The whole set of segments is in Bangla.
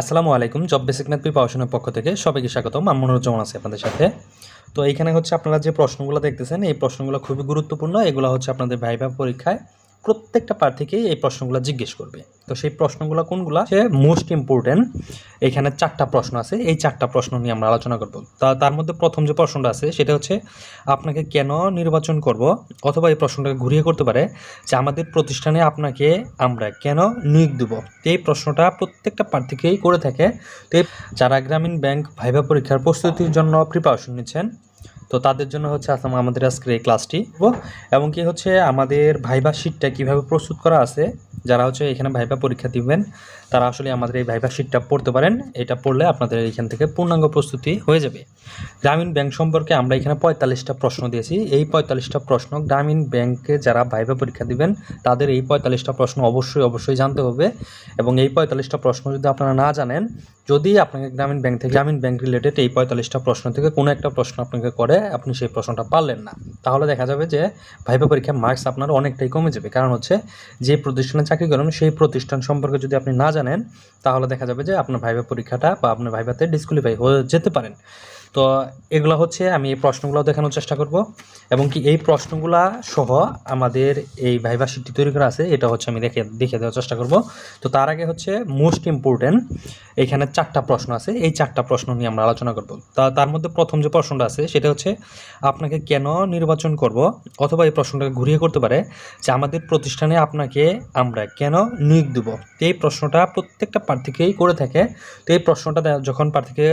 আসসালামু আলাইকুম জব বেসিক ম্যাথ পড়াশোনার পক্ষ থেকে সবাইকে স্বাগতম। আমি মনোরঞ্জন আছি আপনাদের সাথে। তো এইখানে হচ্ছে আপনারা যে প্রশ্নগুলো দেখতেছেন, এই প্রশ্নগুলো খুবই গুরুত্বপূর্ণ। এগুলো হচ্ছে আপনাদের ভাইভা পরীক্ষায়। প্রত্যেকটা প্রার্থীকেই এই প্রশ্নগুলো জিজ্ঞেস করবে। তো সেই প্রশ্নগুলো কোনগুলো? সে মোস্ট ইম্পর্টেন্ট এখানে চারটা প্রশ্ন আছে। এই চারটা প্রশ্ন নিয়ে আমরা আলোচনা করব। তা, তার মধ্যে প্রথম যে প্রশ্নটা আছে, সেটা হচ্ছে আপনাকে কেন নির্বাচন করব অথবা এই প্রশ্নটাকে ঘুরিয়ে করতে পারে যে আমাদের প্রতিষ্ঠানে আপনাকে আমরা কেন নিয়োগ দেব? এই প্রশ্নটা প্রত্যেকটা প্রার্থীকেই করে থাকে। তো যারা গ্রামীণ ব্যাংক ভাইভা পরীক্ষার প্রস্তুতির জন্য প্রিপারেশন নিচ্ছেন তো তাদের জন্য হচ্ছে আসাম আমাদের আজকের এই ক্লাসটি এবং কি হচ্ছে আমাদের ভাইভা শিটটা কীভাবে প্রস্তুত করা আছে, যারা হচ্ছে এখানে ভাইভা পরীক্ষা দিবেন, তারা আসলে আমাদের এই ভাইভা শিটটা পড়তে পারেন। এটা পড়লে আপনাদের এখান থেকে পূর্ণাঙ্গ প্রস্তুতি হয়ে যাবে। গ্রামীণ ব্যাংক সম্পর্কে আমরা এখানে পঁয়তাল্লিশটা প্রশ্ন দিয়েছি। এই পঁয়তাল্লিশটা প্রশ্ন গ্রামীণ ব্যাংকে যারা ভাইভা পরীক্ষা দিবেন, তাদের এই পঁয়তাল্লিশটা প্রশ্ন অবশ্যই অবশ্যই জানতে হবে। এবং এই পঁয়তাল্লিশটা প্রশ্ন যদি আপনারা না জানেন যদি আপনাকে গ্রামীণ ব্যাংক থেকে, গ্রামীণ ব্যাংক রিলেটেড এই পঁয়তাল্লিশটা প্রশ্ন থেকে কোনো একটা প্রশ্ন আপনাকে করে, আপনি সেই প্রশ্নটা পারলেন না। তাহলে দেখা যাবে যে ভাইভা পরীক্ষার মার্কস আপনার অনেকটাই কমে যাবে। কারণ হচ্ছে যে প্রতিষ্ঠানে চাকরি করেন, সেই প্রতিষ্ঠান সম্পর্কে যদি আপনি না জানেন, তাহলে দেখা যাবে যে আপনার ভাইভা পরীক্ষাটা বা আপনার ভাইভাতে ডিসকুয়ালিফাই হয়ে যেতে পারেন। তো এগুলো হচ্ছে আমি এই প্রশ্নগুলো দেখানোর চেষ্টা করব। এবং কি এই প্রশ্নগুলা সহ আমাদের এই ভাইভা শিটটি তৈরি করা আছে, এটা হচ্ছে আমি দেখে দেখে দেওয়ার চেষ্টা করব। তো তার আগে হচ্ছে মোস্ট ইম্পর্টেন্ট এখানে চারটা প্রশ্ন আছে, এই চারটা প্রশ্ন নিয়ে আমরা আলোচনা করব। তা, তার মধ্যে প্রথম যে প্রশ্নটা আছে, সেটা হচ্ছে আপনাকে কেন নির্বাচন করব? অথবা এই প্রশ্নটাকে ঘুরিয়ে করতে পারে যে আমাদের প্রতিষ্ঠানে আপনাকে আমরা কেন নিয়োগ দেব? এই প্রশ্নটা প্রত্যেকটা প্রার্থীকেই করে থাকে। তো এই প্রশ্নটা যখন প্রার্থীকে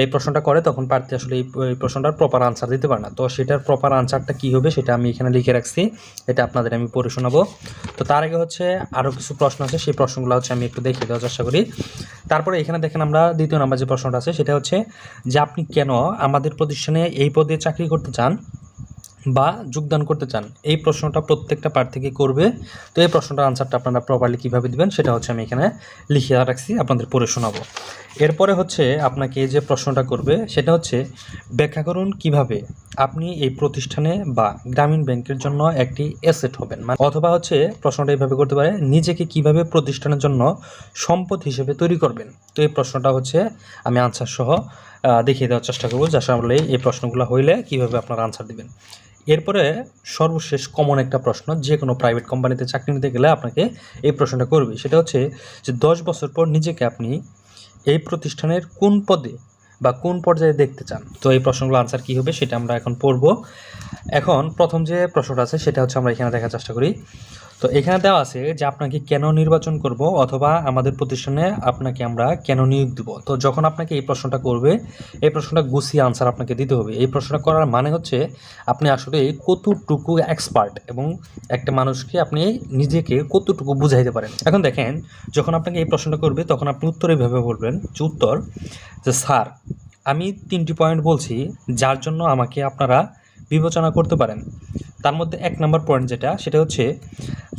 এই প্রশ্নটা করে, তখন প্রার্থী আসলে এই প্রশ্নটার প্রপার আনসার দিতে পারে না। তো সেটার প্রপার আনসারটা কি হবে সেটা আমি এখানে লিখে রাখছি। এটা আপনাদের আমি পড়ে শোনাবো। তো তার আগে হচ্ছে আরও কিছু প্রশ্ন আছে, সেই প্রশ্নগুলো হচ্ছে আমি একটু দেখিয়ে দেওয়ার চেষ্টা করি। তারপরে এখানে দেখেন আমরা দ্বিতীয় নাম্বার যে প্রশ্নটা আছে, সেটা হচ্ছে যে আপনি কেন আমাদের প্রতিষ্ঠানে এই পদে চাকরি করতে চান? বা যোগদান করতে চান, এই প্রশ্নটা প্রত্যেকটা প্রার্থীকে করবে। তো এই প্রশ্নটার আনসারটা আপনারা প্রপারলি কীভাবে দিবেন সেটা হচ্ছে আমি এখানে লিখিয়ে রাখছি, আপনাদের পড়ে শোনাবো। এরপরে হচ্ছে আপনাকে যে প্রশ্নটা করবে সেটা হচ্ছে, ব্যাখ্যা করুন কীভাবে আপনি এই প্রতিষ্ঠানে বা গ্রামীণ ব্যাংকের জন্য একটি অ্যাসেট হবেন। মানে অথবা হচ্ছে প্রশ্নটা এইভাবে করতে পারে, নিজেকে কীভাবে প্রতিষ্ঠানের জন্য সম্পদ হিসেবে তৈরি করবেন? তো এই প্রশ্নটা হচ্ছে আমি আনসার সহ দেখিয়ে দেওয়ার চেষ্টা করব যার সামনে এই প্রশ্নগুলো হইলে কীভাবে আপনারা আনসার দিবেন। এরপরে সর্বশেষ কমন একটা প্রশ্ন, যে কোনো প্রাইভেট কোম্পানিতে চাকরি নিতে গেলে আপনাকে এই প্রশ্নটা করবে। সেটা হচ্ছে যে দশ বছর পর নিজেকে আপনি এই প্রতিষ্ঠানের কোন পদে বা কোন পর্যায়ে দেখতে চান? তো এই প্রশ্নগুলো আনসার কী হবে সেটা আমরা এখন পড়ব। এখন প্রথম যে প্রশ্নটা আছে সেটা হচ্ছে আমরা এখানে দেখার চেষ্টা করি। তো এখানে দেওয়া আছে যে আপনাকে কেন নির্বাচন করব অথবা আমাদের প্রতিষ্ঠানে আপনাকে আমরা কেন নিয়োগ দেব। তো যখন আপনাকে এই প্রশ্নটা করবে, এই প্রশ্নটা গুছিয়ে আনসার আপনাকে দিতে হবে। এই প্রশ্নটা করার মানে হচ্ছে আপনি আসলে কতটুকু এক্সপার্ট এবং একটা মানুষকে আপনি নিজেকে কতটুকু বুঝাইতে পারেন। এখন দেখেন, যখন আপনাকে এই প্রশ্নটা করবে, তখন আপনি উত্তর এইভাবে বলবেন যে উত্তর যে, স্যার, আমি তিনটি পয়েন্ট বলছি, যার জন্য আমাকে আপনারা বিবেচনা করতে পারেন। তার মধ্যে এক নম্বর পয়েন্ট যেটা, সেটা হচ্ছে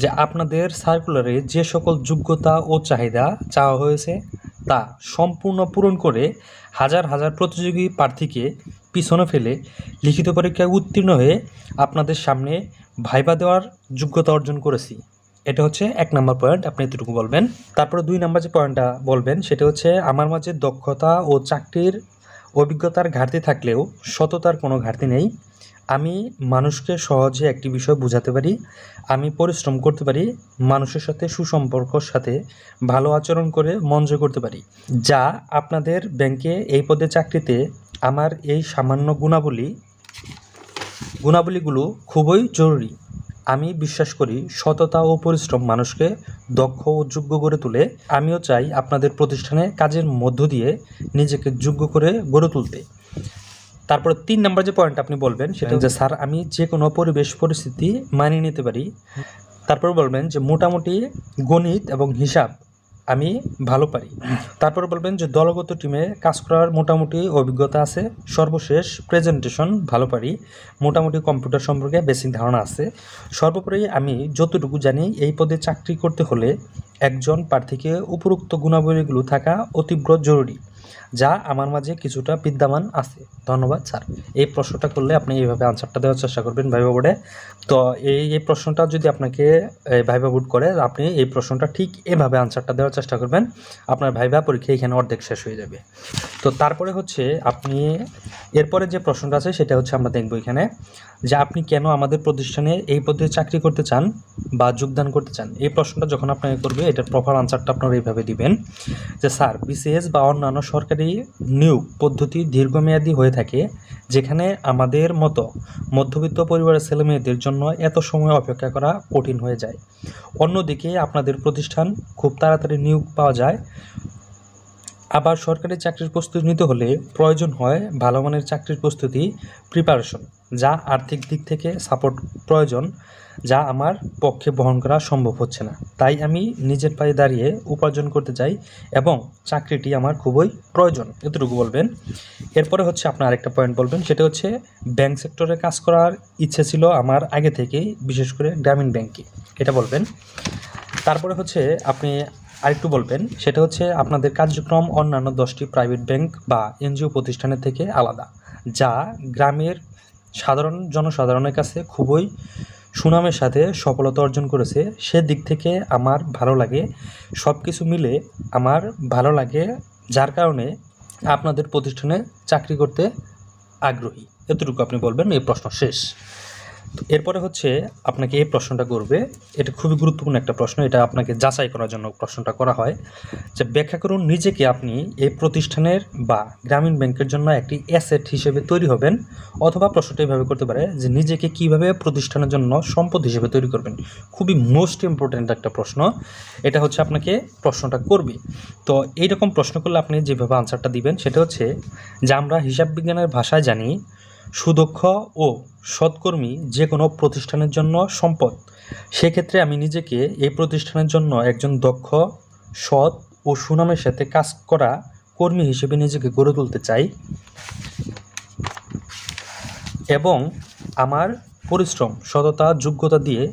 যে আপনাদের সার্কুলারে যে সকল যোগ্যতা ও চাহিদা চাওয়া হয়েছে, তা সম্পূর্ণ পূরণ করে হাজার হাজার প্রতিযোগী প্রার্থীকে পিছনে ফেলে লিখিত পরীক্ষায় উত্তীর্ণ হয়ে আপনাদের সামনে ভাইবা দেওয়ার যোগ্যতা অর্জন করেছি। এটা হচ্ছে এক নম্বর পয়েন্ট আপনি এতটুকু বলবেন। তারপরে দুই নম্বর যে পয়েন্টটা বলবেন, সেটা হচ্ছে আমার মাঝে দক্ষতা ও চাকরির অভিজ্ঞতার ঘাটতি থাকলেও সততার কোনো ঘাটতি নেই। আমি মানুষকে সহজে একটি বিষয় বোঝাতে পারি, আমি পরিশ্রম করতে পারি, মানুষের সাথে সুসম্পর্কর সাথে ভালো আচরণ করে মন জয় করতে পারি। যা আপনাদের ব্যাংকে এই পদে চাকরিতে আমার এই সামান্য গুণাবলী, গুণাবলীগুলো খুবই জরুরি। আমি বিশ্বাস করি সততা ও পরিশ্রম মানুষকে দক্ষ ও যোগ্য করে তোলে। আমিও চাই আপনাদের প্রতিষ্ঠানে কাজের মধ্য দিয়ে নিজেকে যোগ্য করে গড়ে তুলতে। তারপরে তিন নম্বর যে পয়েন্ট আপনি বলবেন সেটা হচ্ছে স্যার আমি যে কোনো পরিবেশ পরিস্থিতি মানিয়ে নিতে পারি। তারপর বলবেন যে মোটামুটি গণিত এবং হিসাব আমি ভালো পারি। তারপর বলবেন যে দলগত টিমে কাজ করার মোটামুটি অভিজ্ঞতা আছে সর্বশেষ প্রেজেন্টেশন ভালো পারি মোটামুটি কম্পিউটার সম্পর্কে বেসিক ধারণা আছে। সর্বোপরি আমি যতটুকু জানি এই পদে চাকরি করতে হলে একজন প্রার্থীকে উপরোক্ত গুণাবলীগুলো থাকা অতীব্র জরুরি। যা আমার মাঝে কিছুটা বিদ্যমান আছে। ধন্যবাদ, স্যার। এই প্রশ্নটা করলে আপনি এইভাবে আনসারটা দেওয়ার চেষ্টা করবেন ভাইবা বোর্ডে। তো এই এই প্রশ্নটা যদি আপনাকে ভাইবা বোর্ড করে, আপনি এই প্রশ্নটা ঠিক এভাবে আনসারটা দেওয়ার চেষ্টা করবেন, আপনার ভাইবা পরীক্ষা এখানে অর্ধেক শেষ হয়ে যাবে। তো তারপরে হচ্ছে আপনি, এরপরে যে প্রশ্নটা আছে সেটা হচ্ছে আমরা দেখব এখানে, যে আপনি কেন আমাদের প্রতিষ্ঠানে এই পদ্ধতি চাকরি করতে চান বা যোগদান করতে চান? এই প্রশ্নটা যখন আপনাকে করবে, এটার প্রপার আনসারটা আপনারা এইভাবে দিবেন যে, স্যার বিসিএস বা অন্যান্য সরকারি নিয়োগ পদ্ধতি দীর্ঘমেয়াদী হয়ে থাকে, যেখানে আমাদের মতো মধ্যবিত্ত পরিবারের ছেলেমেয়েদের জন্য এত সময় অপেক্ষা করা কঠিন হয়ে যায়। অন্যদিকে আপনাদের প্রতিষ্ঠান খুব তাড়াতাড়ি নিয়োগ পাওয়া যায়। আবার সরকারি চাকরির প্রস্তুতি নিতে হলে প্রয়োজন হয় ভালো মানের চাকরির প্রস্তুতি প্রিপারেশন যা আর্থিক দিক থেকে সাপোর্ট প্রয়োজন, যা আমার পক্ষে বহন করা সম্ভব হচ্ছে না। তাই আমি নিজের পায়ে দাঁড়িয়ে উপার্জন করতে চাই এবং চাকরিটি আমার খুবই প্রয়োজন। এতটুকু বলবেন। এরপরে হচ্ছে আপনার আরেকটা পয়েন্ট বলবেন, সেটা হচ্ছে ব্যাংক সেক্টরে কাজ করার ইচ্ছে ছিল আমার আগে থেকেই, বিশেষ করে গ্রামীণ ব্যাংকে এটা বলবেন। তারপরে হচ্ছে আপনি আরেকটু বলবেন, সেটা হচ্ছে আপনাদের কার্যক্রম অন্যান্য দশটি প্রাইভেট ব্যাংক বা এনজিও প্রতিষ্ঠানের থেকে আলাদা, যা গ্রামের সাধারণ জনসাধারণের কাছে খুবই সুনামের সাথে সফলতা অর্জন করেছে। সেদিক থেকে আমার ভালো লাগে সব কিছু মিলে আমার ভালো লাগে, যার কারণে আপনাদের প্রতিষ্ঠানে চাকরি করতে আগ্রহী। এতটুকু আপনি বলবেন, এই প্রশ্ন শেষ। এরপরে হচ্ছে আপনাকে এই প্রশ্নটা করবে। এটা খুবই গুরুত্বপূর্ণ একটা প্রশ্ন, এটা আপনাকে যাচাই করার জন্য প্রশ্নটা করা হয়। যে ব্যাখ্যা করুন নিজেকে আপনি এই প্রতিষ্ঠানের বা গ্রামীণ ব্যাংকের জন্য একটি অ্যাসেট হিসেবে তৈরি হবেন? অথবা প্রশ্নটা এভাবে করতে পারে, যে নিজেকে কীভাবে প্রতিষ্ঠানের জন্য সম্পদ হিসেবে তৈরি করবেন? খুবই মোস্ট ইম্পর্ট্যান্ট একটা প্রশ্ন, এটা হচ্ছে আপনাকে প্রশ্নটা করবে। তো এইরকম প্রশ্ন করলে আপনি যেভাবে আনসারটা দিবেন, সেটা হচ্ছে যে আমরা হিসাব বিজ্ঞানের ভাষায় জানি সুদক্ষ ও সৎকর্মী যে কোনো প্রতিষ্ঠানের জন্য সম্পদ। সেক্ষেত্রে আমি নিজেকে এই প্রতিষ্ঠানের জন্য একজন দক্ষ, সৎ ও সুনামের সাথে কাজ করা কর্মী হিসেবে নিজেকে গড়ে তুলতে চাই এবং আমার পরিশ্রম, সততা, যোগ্যতা দিয়ে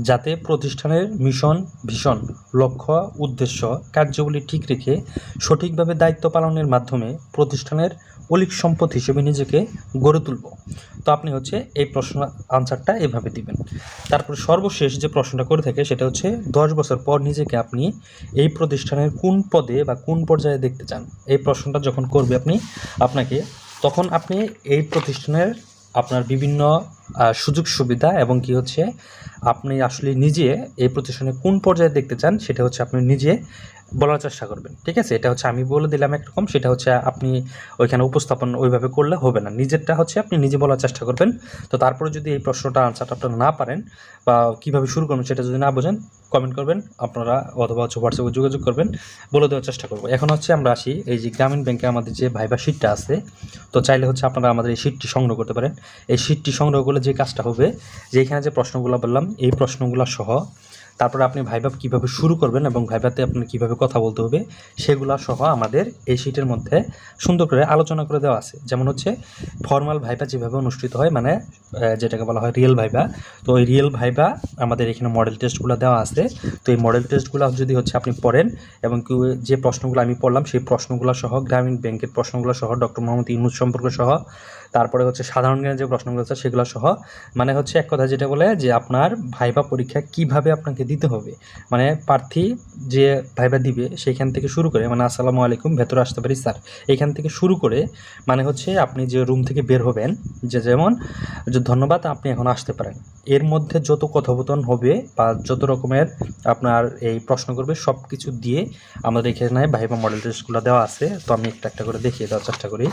যাতে প্রতিষ্ঠানের মিশন ভীষণ লক্ষ্য, উদ্দেশ্য কার্যগুলি ঠিক রেখে সঠিকভাবে দায়িত্ব পালনের মাধ্যমে প্রতিষ্ঠানের অলিক সম্পদ হিসেবে নিজেকে গড়ে তুলব। তো আপনি হচ্ছে এই প্রশ্ন আনসারটা এভাবে দিবেন। তারপর সর্বশেষ যে প্রশ্নটা করে থাকে সেটা হচ্ছে, দশ বছর পর নিজেকে আপনি এই প্রতিষ্ঠানের কোন পদে বা কোন পর্যায়ে দেখতে চান? এই প্রশ্নটা যখন করবে আপনি, আপনাকে তখন আপনি এই প্রতিষ্ঠানের আপনার বিভিন্ন সুযোগ সুবিধা এবং কি হচ্ছে, আপনি আসলে নিজে এই প্রতিষ্ঠানে কোন পর্যায়ে দেখতে চান সেটা হচ্ছে আপনি নিজে বলার চেষ্টা করবেন, ঠিক আছে? এটা হচ্ছে আমি বলে দিলাম একরকম, সেটা হচ্ছে আপনি ওইখানে উপস্থাপন ওইভাবে করলে হবে না। নিজেরটা হচ্ছে আপনি নিজে বলার চেষ্টা করবেন। তো তারপরে যদি এই প্রশ্নটা আনসারটা আপনারা না পারেন বা কীভাবে শুরু করবেন সেটা যদি না বোঝেন কমেন্ট করবেন, আপনারা অথবা হচ্ছে হোয়াটসঅ্যাপে যোগাযোগ করবেন, বলে দেওয়ার চেষ্টা করব। এখন হচ্ছে আমরা আসি, এই যে গ্রামীণ ব্যাংকে আমাদের যে ভাইবা শিটটা আছে, তো চাইলে হচ্ছে আপনারা আমাদের এই শিটটি সংগ্রহ করতে পারেন। এই শিটটি সংগ্রহ করলে যে কাজটা হবে, যে এখানে যে প্রশ্নগুলো বললাম, এই প্রশ্নগুলো সহ তারপরে আপনি ভাইবা কীভাবে শুরু করবেন এবং ভাইভাতে আপনার কীভাবে কথা বলতে হবে, সেগুলো সহ আমাদের এই শিটের মধ্যে সুন্দর করে আলোচনা করে দেওয়া আছে। যেমন হচ্ছে ফর্মাল ভাইভা যেভাবে অনুষ্ঠিত হয় মানে যেটাকে বলা হয় রিয়েল ভাইভা তো ওই রিয়েল ভাইভা আমাদের এখানে মডেল টেস্টগুলো দেওয়া আছে। তো এই মডেল টেস্টগুলো যদি হচ্ছে আপনি পড়েন এবং যে প্রশ্নগুলো আমি পড়লাম, সেই প্রশ্নগুলো সহ, গ্রামীণ ব্যাংকের প্রশ্নগুলো সহ ডক্টর মোহাম্মদ ইউনুস সম্পর্ক সহ, তারপরে হচ্ছে সাধারণ জ্ঞানের যে প্রশ্নগুলো আছে, সেগুলো সহ মানে হচ্ছে এক কথা যেটা বলে যে আপনার ভাইভা পরীক্ষা কীভাবে আপনাকে দিতে হবে। মানে প্রার্থী যে ভাইবা দিবে, সেইখান থেকে শুরু করে মানে আসসালামু আলাইকুম, ভেতরে আসতে পারি, স্যার, এইখান থেকে শুরু করে মানে হচ্ছে আপনি যে রুম থেকে বের হবেন, যে যেমন, যে ধন্যবাদ, আপনি এখন আসতে পারেন। এর মধ্যে যত কথোপকথন হবে বা যত রকমের আপনার এই প্রশ্ন করবে সব কিছু দিয়ে আমাদের এখানে ভাইবা মডেল টেস্টগুলো দেওয়া আছে। তো আমি একটা একটা করে দেখিয়ে দেওয়ার চেষ্টা করি।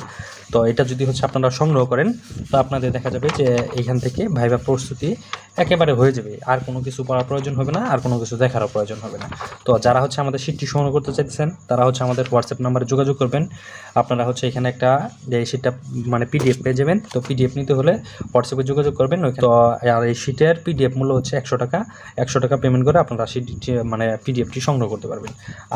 তো এটা যদি হচ্ছে আপনারা সংগ্রহ করেন, তো আপনাদের দেখা যাবে যে এইখান থেকে ভাইবা প্রস্তুতি একেবারে হয়ে যাবে। আর কোনো কিছু পড়ার প্রয়োজন হবে না, আর কোনো কিছু দেখারও প্রয়োজন হবে না। তো যারা হচ্ছে আমাদের শিটটি সংগ্রহ করতে চাইছেন তারা হচ্ছে আমাদের হোয়াটসঅ্যাপ নাম্বারে যোগাযোগ করবেন। আপনারা হচ্ছে এখানে একটা এই শিটটা মানে পিডিএফ পেয়ে যাবেন। তো পিডিএফ নিতে হলে হোয়াটসঅ্যাপে যোগাযোগ করবেন। তো আর এই শিটের পিডিএফ মূল্য হচ্ছে একশো টাকা। একশো টাকা পেমেন্ট করে আপনারা শিটটি মানে পিডিএফটি সংগ্রহ করতে পারবেন।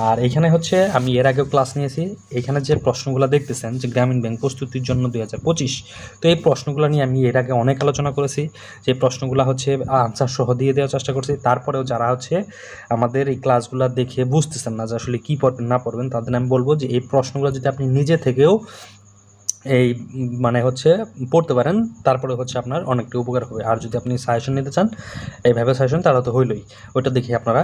আর এখানে হচ্ছে আমি এর আগেও ক্লাস নিয়েছি। এখানে যে প্রশ্নগুলো দেখতেছেন যে গ্রামীণ ব্যাংক প্রস্তুতির জন্য দুই হাজার পঁচিশ, তো এই প্রশ্নগুলো নিয়ে আমি এর আগে অনেক আলোচনা করেছি। যে প্রশ্নগুলো হচ্ছে আনসার সহ দিয়ে দেওয়ার চেষ্টা করছি। তারপরেও যারা হচ্ছে আমাদের এই ক্লাসগুলো দেখে বুঝতেছেন না যে আসলে কী পড়বেন, না পড়বেন, তাদের আমি বলব যে এই প্রশ্নগুলো যদি আপনি নিজে থেকেও এই মানে হচ্ছে পড়তে পারেন, তারপরে হচ্ছে আপনার অনেকটা উপকার হবে। আর যদি আপনি সাজেশন নিতে চান, এইভাবে সাজেশন তাহলে তো হইলই। ওইটা দেখে আপনারা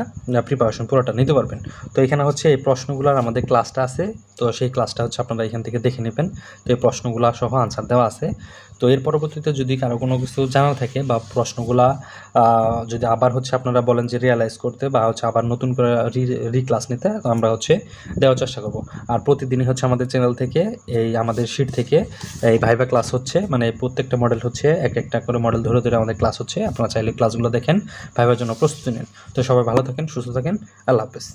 প্রিপারেশন পুরোটা নিতে পারবেন। তো এখানে হচ্ছে এই প্রশ্নগুলোর আমাদের ক্লাসটা আছে। তো সেই ক্লাসটা হচ্ছে আপনারা এখান থেকে দেখে নেবেন। তো এই প্রশ্নগুলো সহ আনসার দেওয়া আছে। তো এর পরবর্তীতে যদি কারও কোনো কিছু জানা থাকে বা প্রশ্নগুলা যদি আবার হচ্ছে আপনারা বলেন যে রিয়ালাইজ করতে বা হচ্ছে আবার নতুন করে রি ক্লাস নিতে, আমরা হচ্ছে দেওয়ার চেষ্টা করব। আর প্রতিদিনই হচ্ছে আমাদের চ্যানেল থেকে, এই আমাদের শিট থেকে, এই ভাইভা ক্লাস হচ্ছে মানে প্রত্যেকটা মডেল হচ্ছে, এক একটা করে মডেল ধরে ধরে আমাদের ক্লাস হচ্ছে। আপনারা চাইলে ক্লাসগুলো দেখেন ভাইভার জন্য প্রস্তুতি নেন। তো সবাই ভালো থাকেন, সুস্থ থাকেন, আল্লাহ হাফেজ।